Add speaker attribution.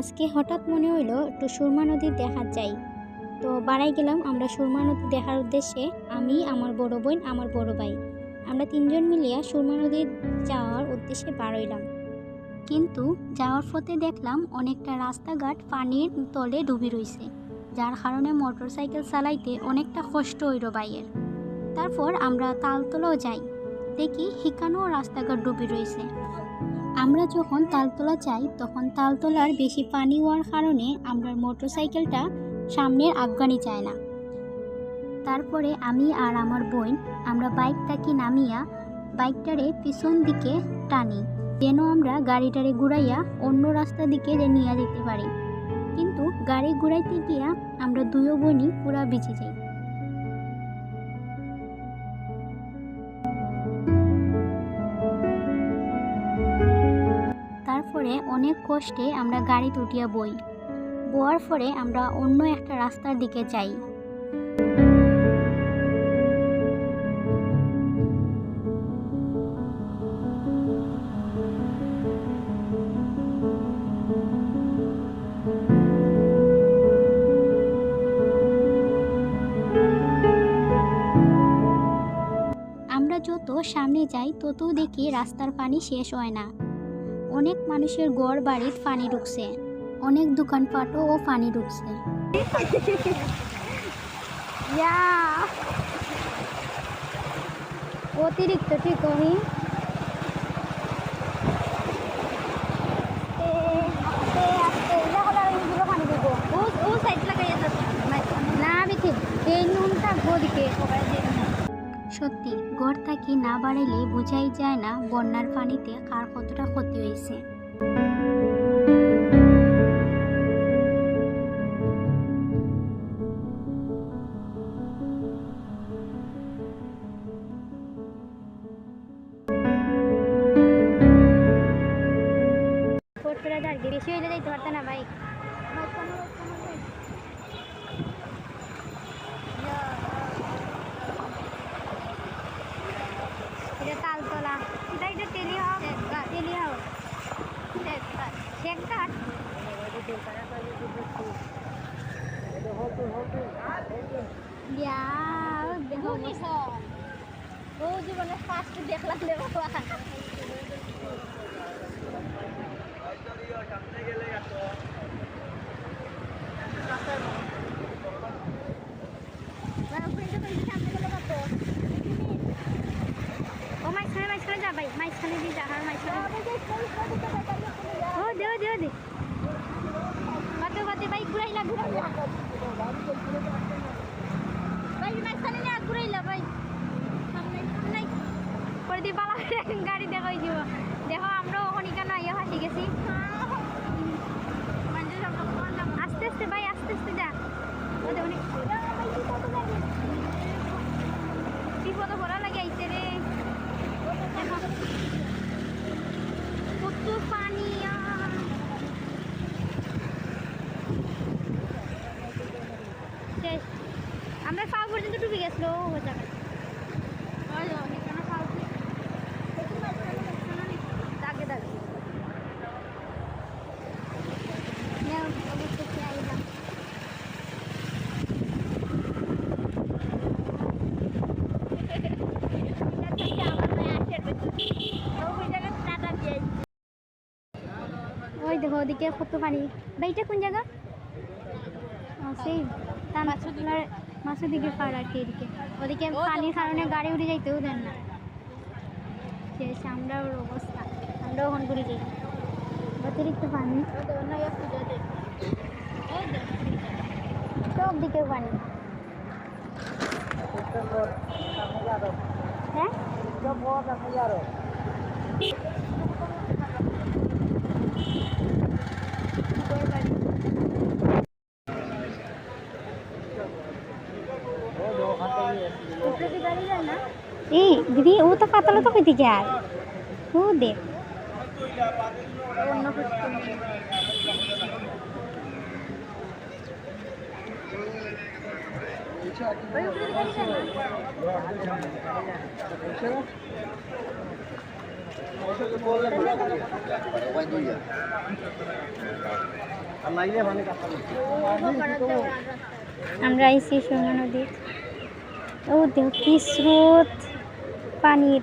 Speaker 1: আজকে হঠাৎ মনে হইল একটু সুরমা নদী দেখা যাই তো বাড়াই গেলাম আমরা সুরমা নদী দেখার উদ্দেশ্যে, আমি, আমার বড় বোন, আমার বড় ভাই। আমরা তিনজন মিলিয়া সুরমা নদী যাওয়ার উদ্দেশ্যে বাড়াইলাম কিন্তু যাওয়ার পথে দেখলাম অনেকটা রাস্তাঘাট পানির তলে ডুবি রইছে, যার কারণে মোটর সাইকেল চালাইতে অনেকটা কষ্ট হইল বাইয়ের তারপর আমরা তালতলাও যাই, দেখি হিকানো রাস্তাঘাট ডুবি রইছে। আমরা যখন তালতলা যাই, তখন তালতলার বেশি পানি হওয়ার কারণে আমরা মোটরসাইকেলটা সামনের আফগানি যায় না। তারপরে আমি আর আমার বোন আমরা বাইকটাকে নামিয়া বাইকটারে পিছন দিকে টানি, যেন আমরা গাড়িটারে ঘুরাইয়া অন্য রাস্তা দিকে নিয়ে যেতে পারি। কিন্তু গাড়ি ঘুরাইতে গিয়া আমরা দুয়ো বোনই পুরা বেঁচে যাই। তারপরে অনেক কষ্টে আমরা গাড়ি তুটিয়া বই। বোয়ার পরে আমরা অন্য একটা রাস্তার দিকে যাই। যত সামনে যাই তত দেখি রাস্তার পানি শেষ হয় না। অনেক মানুষের গড় বাড়ির পানি ঢুকছে। অনেক দোকানপাটও ও পানি ঢুকছে। অতিরিক্ত ঠিক সত্যি গড় থাকি না বাড়াইলে বোঝাই যায় না বন্যার পানিতে কার কতটা ক্ষতি হয়েছে। বেশি হইলে যাইতে পারতে না এটা তালতলা এটা এটা tele house tele house Shekhghat দেখো ও জীবনে ফার্স্ট দেখলাম রে বাবা ও যা আর মাঝখানে ও দেও দেও দে বাতে বাতে ভাই ঘুরাইলা ঘুরাইলা ভাই মাঝখানে নিয়ে ঘুরাইলা ভাই সামনে সামনে করে দিয়ে পালা গাড়ি আমরা পাও পর্যন্ত ডুবে গেছিল ও জায়গায় দাগে দাগে। ওই দেখো ওদিকে কত পানি। ভাইটা কোন জায়গা? সেই তার মাছের মাছের দিকে পার আর কি এদিকে। ওদিকে পানির কারণে গাড়ি উঠে যাইতেও দেন না। শেষ আমরা ওর অবস্থা। আমরা ওখান করে যাই। অতিরিক্ত পানি। সব দিকে পানি। হ্যাঁ? এই, দিদি, ও তো পাতলা তো কইতে যায়। ও দেখ আমরা আইছি সুরমা নদীর। ও দেখ কি স্রোত। পানির